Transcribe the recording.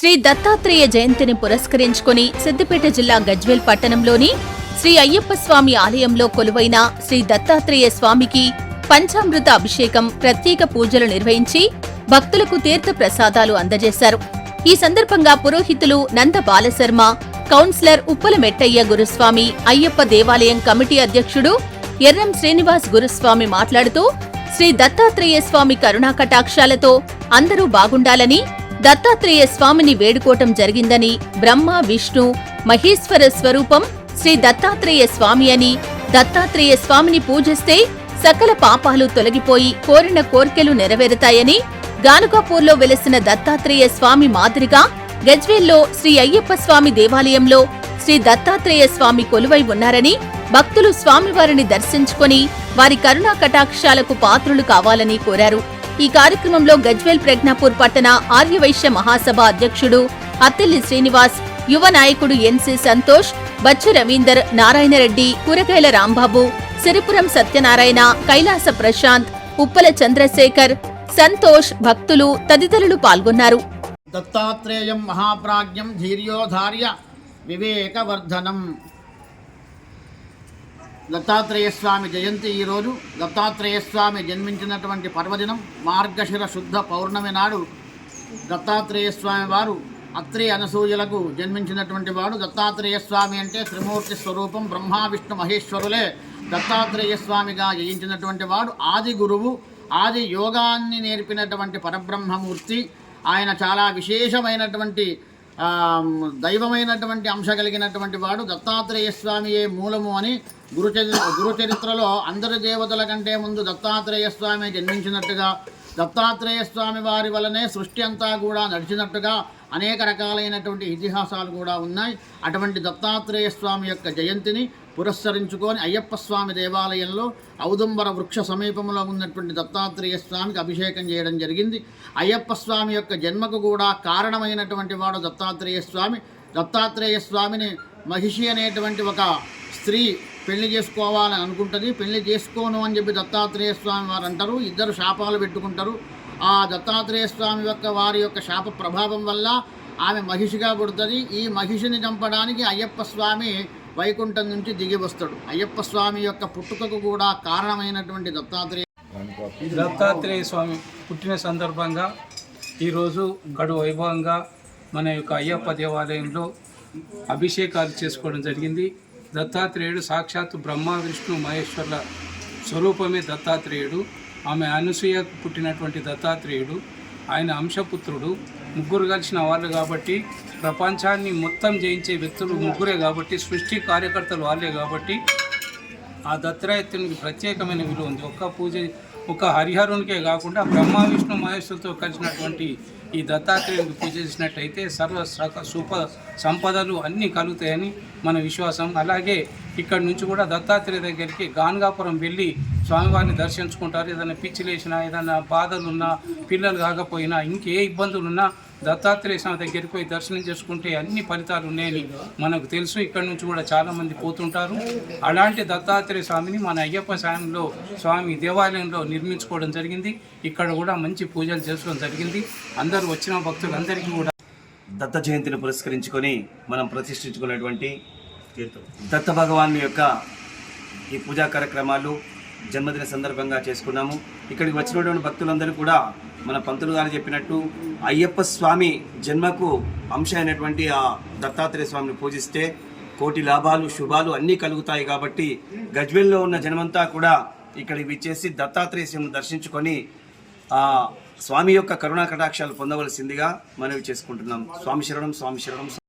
శ్రీ దత్తాత్రేయ జయంతిని పురస్కరించుకుని సిద్దిపేట జిల్లా గజ్వేల్ పట్టణంలోని శ్రీ అయ్యప్ప స్వామి ఆలయంలో కొలువైన శ్రీ దత్తాత్రేయ స్వామికి పంచామృత అభిషేకం ప్రత్యేక పూజలు నిర్వహించి భక్తులకు తీర్థ ప్రసాదాలు అందజేశారు. ఈ సందర్భంగా పురోహితులు నంద బాలశర్మ కౌన్సిలర్ ఉప్పల మెట్టయ్య గురుస్వామి అయ్యప్ప దేవాలయం కమిటీ అధ్యక్షుడు ఎర్రం శ్రీనివాస్ గురుస్వామి మాట్లాడుతూ శ్రీ దత్తాత్రేయ స్వామి కరుణా కటాక్షాలతో అందరూ బాగుండాలని దత్తాత్రేయ స్వామిని వేడుకోవటం జరిగిందని బ్రహ్మ విష్ణు మహేశ్వర స్వరూపం శ్రీ దత్తాత్రేయ స్వామి అని దత్తాత్రేయ స్వామిని పూజిస్తే సకల పాపాలు తొలగిపోయి కోరిన కోర్కెలు నెరవేరుతాయని గానుగాపూర్లో వెలసిన దత్తాత్రేయ స్వామి మాదిరిగా గజ్వేల్లో శ్రీ అయ్యప్ప స్వామి దేవాలయంలో శ్రీ దత్తాత్రేయ స్వామి కొలువై ఉన్నారని భక్తులు స్వామివారిని దర్శించుకొని వారి కరుణా కటాక్షాలకు పాత్రులు కావాలని కోరారు. ఈ కార్యక్రమంలో గజ్వేల్ ప్రజ్ఞాపూర్ పట్టణ ఆర్యవైశ్య మహాసభ అధ్యక్షుడు అత్తెల్లి శ్రీనివాస్ యువ నాయకుడు ఎన్సి సంతోష్ బచ్చు రవీందర్ నారాయణరెడ్డి కూరగాయల రాంబాబు సిరిపురం సత్యనారాయణ కైలాస ప్రశాంత్ ఉప్పల చంద్రశేఖర్ సంతోష్ భక్తులు తదితరులు పాల్గొన్నారు. దత్తాత్రేయం మహాప్రాజ్ఞం ధీర్యోధార్య వివేకవర్ధనం. దత్తాత్రేయ స్వామి జయంతి ఈరోజు. దత్తాత్రేయ స్వామి జన్మించినటువంటి పర్వదినం మార్గశిర శుద్ధ పౌర్ణమి నాడు దత్తాత్రేయ స్వామి వారు అత్రి అనసూయలకు జన్మించినటువంటి వాడు. దత్తాత్రేయ స్వామి అంటే త్రిమూర్తి స్వరూపం బ్రహ్మ విష్ణు మహేశ్వరులే దత్తాత్రేయ స్వామిగా జయించినటువంటి వాడు. ఆది గురువు ఆది యోగాన్ని నేర్పినటువంటి పరబ్రహ్మమూర్తి. ఆయన చాలా విశేషమైనటువంటి దైవమైనటువంటి అంశ కలిగినటువంటి వాడు దత్తాత్రేయ స్వామియే మూలము అని గురుచరి గురుచరిత్రలో అందరి దేవతల కంటే ముందు దత్తాత్రేయ స్వామి జన్మించినట్టుగా దత్తాత్రేయ స్వామి వారి వలనే సృష్టి అంతా కూడా నడిచినట్టుగా అనేక రకాలైనటువంటి ఇతిహాసాలు కూడా ఉన్నాయి. అటువంటి దత్తాత్రేయ స్వామి యొక్క జయంతిని పురస్కరించుకొని అయ్యప్ప స్వామి దేవాలయంలో ఔదుంబర వృక్ష సమీపంలో ఉన్నటువంటి దత్తాత్రేయ స్వామికి అభిషేకం చేయడం జరిగింది. అయ్యప్ప స్వామి యొక్క జన్మకు కూడా కారణమైనటువంటి వాడు దత్తాత్రేయ స్వామి. దత్తాత్రేయ స్వామిని మహిషి అనేటువంటి ఒక స్త్రీ పెళ్ళి చేసుకోవాలని అనుకుంటుంది. పెళ్ళి చేసుకోను అని చెప్పి దత్తాత్రేయ స్వామి వారు అంటారు. ఇద్దరు శాపాలు పెట్టుకుంటారు. ఆ దత్తాత్రేయ స్వామి యొక్క వారి యొక్క శాప ప్రభావం వల్ల ఆమె మహిషిగా పుడుతుంది. ఈ మహిషిని చంపడానికి అయ్యప్ప స్వామి వైకుంఠం నుంచి దిగి వస్తాడు. అయ్యప్ప స్వామి యొక్క పుట్టుకకు కూడా కారణమైనటువంటి దత్తాత్రేయ దత్తాత్రేయ స్వామి పుట్టిన సందర్భంగా ఈరోజు గడు వైభవంగా మన యొక్క అయ్యప్ప దేవాలయంలో అభిషేకాలు చేసుకోవడం జరిగింది. దత్తాత్రేయుడు సాక్షాత్తు బ్రహ్మ విష్ణు మహేశ్వర్ల స్వరూపమే దత్తాత్రేయుడు. ఆమె అనసూయకు పుట్టినటువంటి దత్తాత్రేయుడు ఆయన అంశపుత్రుడు ముగ్గురు కలిసిన వాళ్ళు కాబట్టి ప్రపంచాన్ని మొత్తం జయించే వ్యక్తులు ముగ్గురే కాబట్టి సృష్టి కార్యకర్తలు వాళ్ళే కాబట్టి ఆ దత్తాత్రేయునికి ప్రత్యేకమైన విలువ ఉంది. ఒక్క పూజ ఒక హరిహరునికే కాకుండా బ్రహ్మ విష్ణు మహేశ్వరుతో కలిసినటువంటి ఈ దత్తాత్రేయుడికి పూజ చేసినట్టయితే సర్వ సక సూప సంపదలు అన్నీ కలుగుతాయని మన విశ్వాసం. అలాగే ఇక్కడ నుంచి కూడా దత్తాత్రేయ దగ్గరికి గాన్గాపురం వెళ్ళి స్వామివారిని దర్శించుకుంటారు. ఏదైనా పిచ్చి లేచినా ఏదైనా బాధలున్నా పిల్లలు కాకపోయినా ఇంకే ఇబ్బందులున్నా దత్తాత్రేయ స్వామి దగ్గరికి పోయి దర్శనం చేసుకుంటే అన్ని ఫలితాలు ఉన్నాయని మనకు తెలుసు. ఇక్కడ నుంచి కూడా చాలామంది పోతుంటారు. అలాంటి దత్తాత్రేయ స్వామిని మన అయ్యప్ప స్వామిలో స్వామి దేవాలయంలో నిర్మించుకోవడం జరిగింది. ఇక్కడ కూడా మంచి పూజలు చేసుకోవడం జరిగింది. అందరూ వచ్చిన భక్తులందరికీ కూడా దత్త జయంతిని పురస్కరించుకొని మనం ప్రతిష్ఠించుకున్నటువంటి దత్త భగవాన్ యొక్క ఈ పూజా కార్యక్రమాలు జన్మదిన సందర్భంగా చేసుకున్నాము. ఇక్కడికి వచ్చినటువంటి భక్తులందరూ కూడా మన పంతులు గారు చెప్పినట్టు అయ్యప్ప స్వామి జన్మకు అంశ అయినటువంటి ఆ దత్తాత్రేయ స్వామిని పూజిస్తే కోటి లాభాలు శుభాలు అన్నీ కలుగుతాయి కాబట్టి గజ్వెల్లో ఉన్న జనమంతా కూడా ఇక్కడికి విచ్చేసి దత్తాత్రేయ స్వామిని దర్శించుకొని స్వామి యొక్క కరుణా కటాక్షాలు పొందవలసిందిగా మనవి చేసుకుంటున్నాం. స్వామి శరణం స్వామి శరణం.